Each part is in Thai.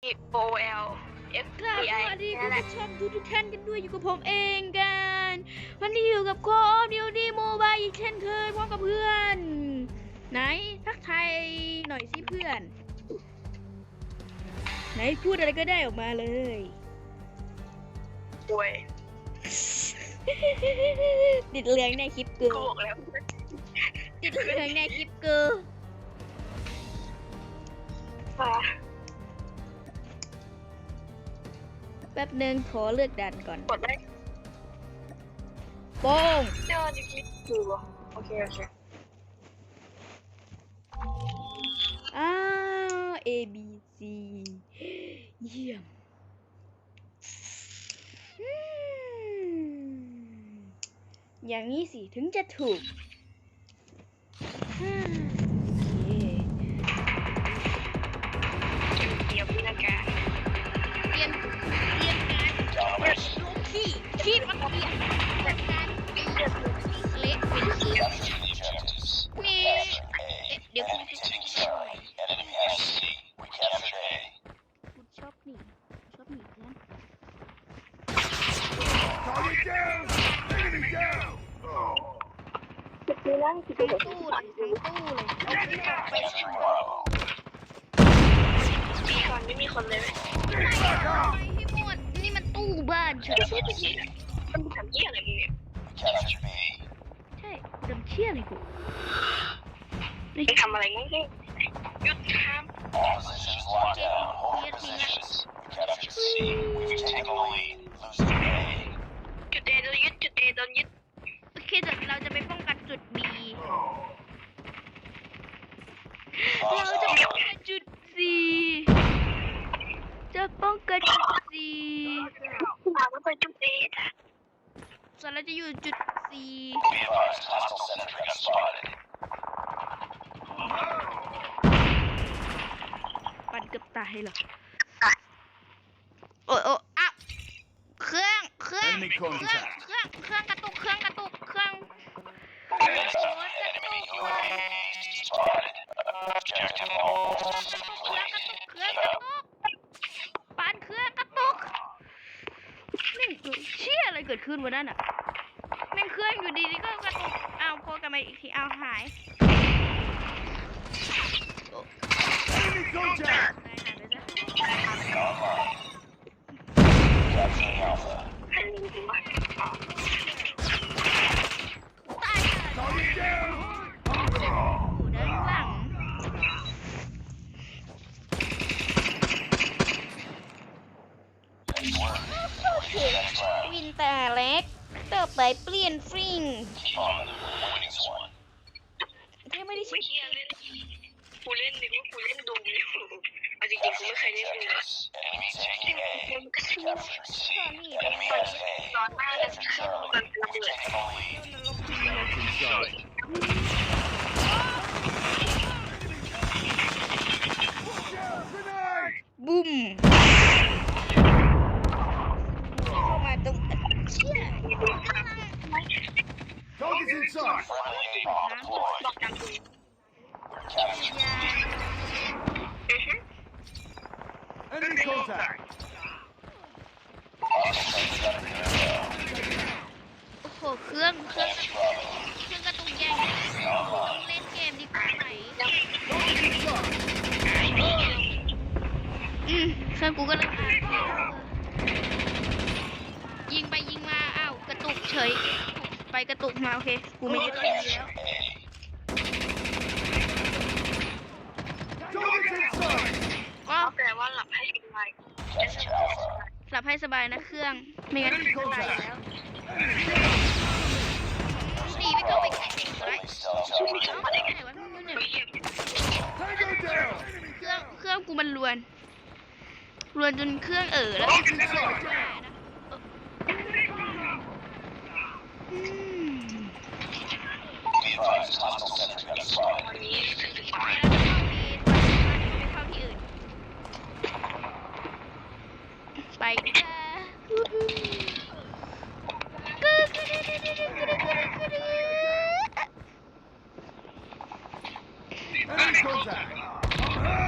O L F กราบ B ส I วัสดีนั่คุนณแหละผู้ชมทุกทุกๆท่านกันด้วยอยู่กับผมเองกัน วันนี้อยู่กับคอมดิวดีโมบายอีกเช่นเคยพร้อมกับเพื่อน ไหนทักทายหน่อยสิเพื่อน ไหนพูดอะไรก็ได้ออกมาเลยป่วยติดเหลืองในคลิปกูกูบอกแล้วติดเหลืองในคลิปกูว่า ป๊บหนึ่งขอเลือกดันก่อนกดได้โป้งเดี๋ยวดิคิดดูโอเคโอเคอ้าว A B C เยี่ยมอืมอย่างนี้สิ ถึงจะถูก สิบปีแล้วสิบปีทั้งตู้เลยทั้งตู้เลยแล้วที่มันไปชิมตอนนี้มีคนเลยไมพี่มดนี่มันตู้บ้านเฉยๆมันทำเยี่ยอะไรมึงเนี่ยใช่ดำเชี่ยเลกูไปทำอะไรงงๆหยุดทำเฮียทิ้ โดนยึดโอเคเดี๋ยวเราจะไปป้องกันจุด B เราจะป้องกันจุด C จะป้องกันจุด C มาแล้วไปจุดเอส่วนเราจะอยู่จุด C Be advised, hostile sentry gun spotted. ปั่นเกือบตายเหรอโอ้โอ้อ้าวเครื่องเครื่อง Enemy เครื่อง contact. อะไรเกิดขึ้นวะนั่นอะแม่งเครื่องอยู่ดีๆก็กระตุกเอาโพกลับมาอีกทีเอาหายตายหายไปซะ Online. Capturing Alpha. ใครรู้ดีวะ ตายค่ะ Target down! อยู่ด้านหลัง Nice work. Pushing that ground. วินแต่เล็กต่อ ไปเปลี่ยนฟริง Keep on. We're winning this one. ถ้าไม่ได้ไม่ใช้เฮียเล่นกูเล่นนึกว่ากูเล่นดูอยู่เอาจริงๆกูไม่เคยเล่นดูเลย Enemy taking A. มันก็ชื่อ Capturing C. Enemy has A. ตอนหน้าแล้ว Captured ชื่อ Charlie. มันระ We've เบิด taken the lead. Grenade! บุ้มเข้ามาตรงเชี่ย Target's inside. Friendly bomb deployed. บอกดังดู Captured ยาอือฮึ Enemy contact. Hostile sentry gun inbound. โอ้โหเครื่องเครื่อง Captured Bravo. เครื่องกระตุกใหญ่เล่นเกมดีกว่าไหม Target's inside. อืมเครื่องกูก็เลยยิงไปยิงมาอ้าวกระตุกเฉย ไป กระตุกมาโอเค กูไม่ยึดตีแล้ว Captured A. Target's inside. ก็แปลว่าหลับให้สบาย Captured Alpha. หลับให้สบายนะเครื่อง ไม่งั้นไม่สบายอยู่แล้วหนีไปเข้าไปแข่งไร Friendly stealth เข้า operator. มาได้ไงวะนู่นเนี่ย Tango down. เครื่องเครื่องกูมันรวน รวนจนเครื่องเออแล้ว Enemy contact.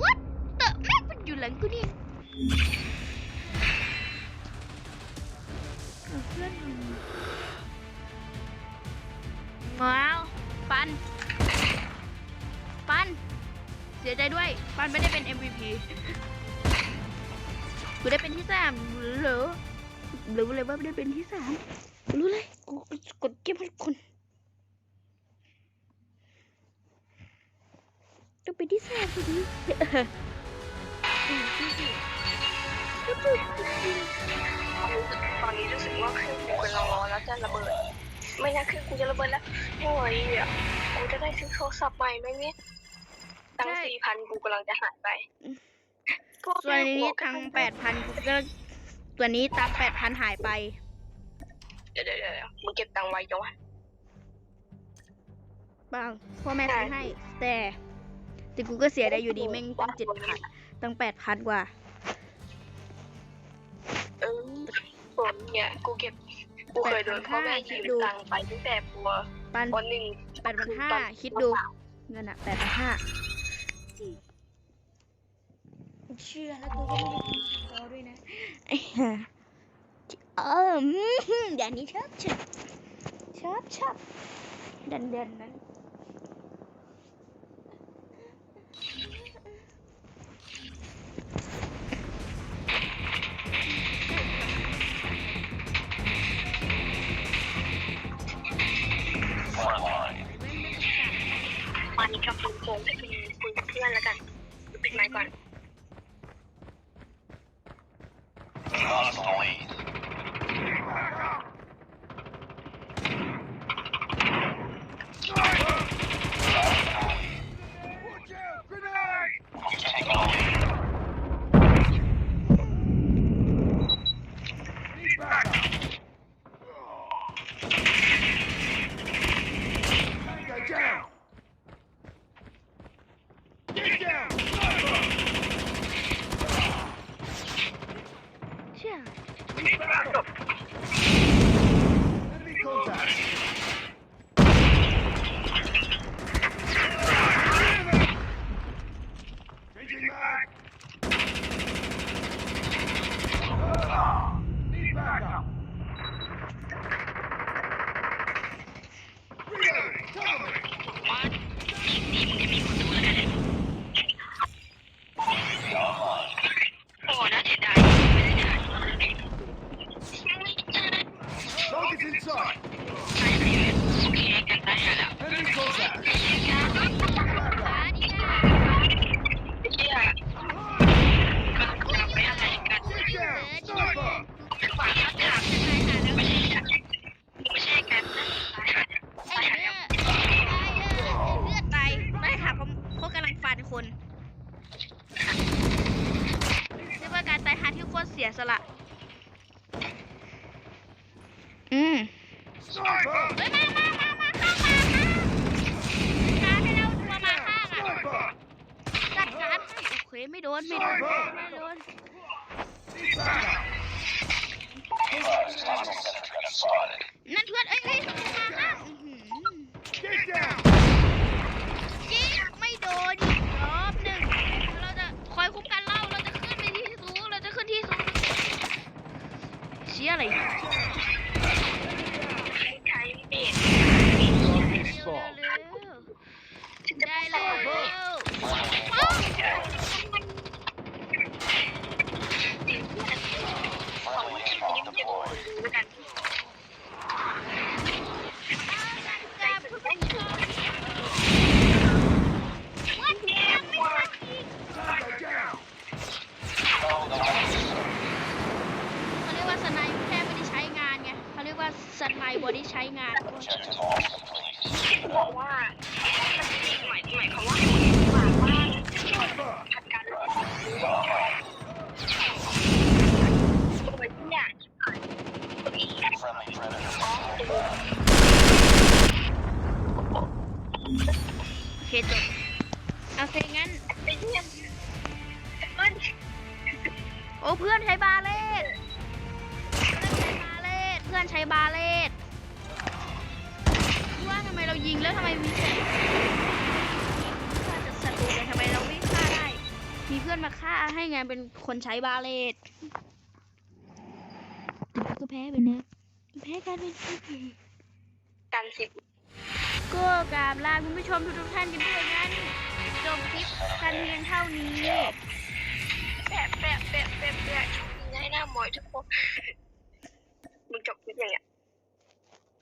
What the แม่งมันอยู่อยู่หลังกูนี่เอาเพื่อนว้าวปัน ปัน เสียใจด้วย ปันไม่ได้เป็น MVP กูได้เป็นที่สามหรือรู้เลยว่าไม่ได้เป็นที่สามรู้เลย กูกดเก็บให้คน ต้องเป็นที่สามพอดีตอนนี้รู้สึกว่าเครื่องกูกำลังร้อนแล้วจะระเบิด ไม่น่าเครื่องกูจะระเบิดแล้วโอ้ยอะกูจะได้ซื้อโทรศัพท์ใหม่ไหมเนี่ยตังใช่สี่พันกูกำลังจะหายไปส่วนนี้ทางแปดพันก็ตัวนี้ตังแปดพันหายไป เดี๋ยวเดี๋ยวเดี๋ยวมึงเก็บตังค์ไว้จังวะบ้างพ่อแม่ซื้อให้แต่ แต่กูก็เสียได้อยู่ดีแม่งตั้งเจ็ดพันตั้งแปดพันกว่า เออส่วนเนี่ยกูเก็บกูเคยโดนพ่อแม่ยืมตังค์ไปตั้งแต่ปัวปันปหนึ่งแปดพันห้าคิดดู เงินอะแปดพันห้าเชื่อแล้วกูก็ไม่ได้กินเขาด้วยนะเอออืมอย่างนี้ชอบชอบชอบชอบดันเดินนั้น ดนไม่โดนไม่โดนนั่นเพื่อนเอ้ยเอ้ยมาข้างอื้อหือ Get down. ยิงไม่โดนรอบหนึ่งเราจะคอยคุ้มกันเราเราจะขึ้นไปที่สูงเราจะขึ้นที่สูงเชี่ยอะไรเนี่ย ใช้เบ็ด เร็วเร็วเร็วได้เลยเร็ว Friendly aircraft deployed. ด้วยกัน กับคุณผู้ชมวัดยังไม่ทันอีก Tango down. Follow the lights. เขาเรียกว่าสไนป์แค่ไม่ได้ใช้งานไงเขาเรียกว่าสไนป์บอดี้ใช้งาน Objective all complete. บอกว่า อ้เพื่อนใช้บาเลตเพื่อนใช้บาเลตเพื่อนใช้บาเลตว่าทำไมเรายิงแล้วทำไมมีเสียงฆ่าจะศัตรูเลยทำไมเราไม่ฆ่าได้ มีเพื่อนมาฆ่าให้ไงเป็นคนใช้บาเลตก็แพ้ไปนะแพ้การเป็นผู้แพ้กันสิบก็กราบลาคุณผู้ชมทุกๆท่านกันด้วยงั้นจบคลิปกันเพียงเท่านี้แป แปะแปะแปะแปะช่วง่ายได้หน้ามอยทุกคนมึงจบคลิปอย่างเงี้ย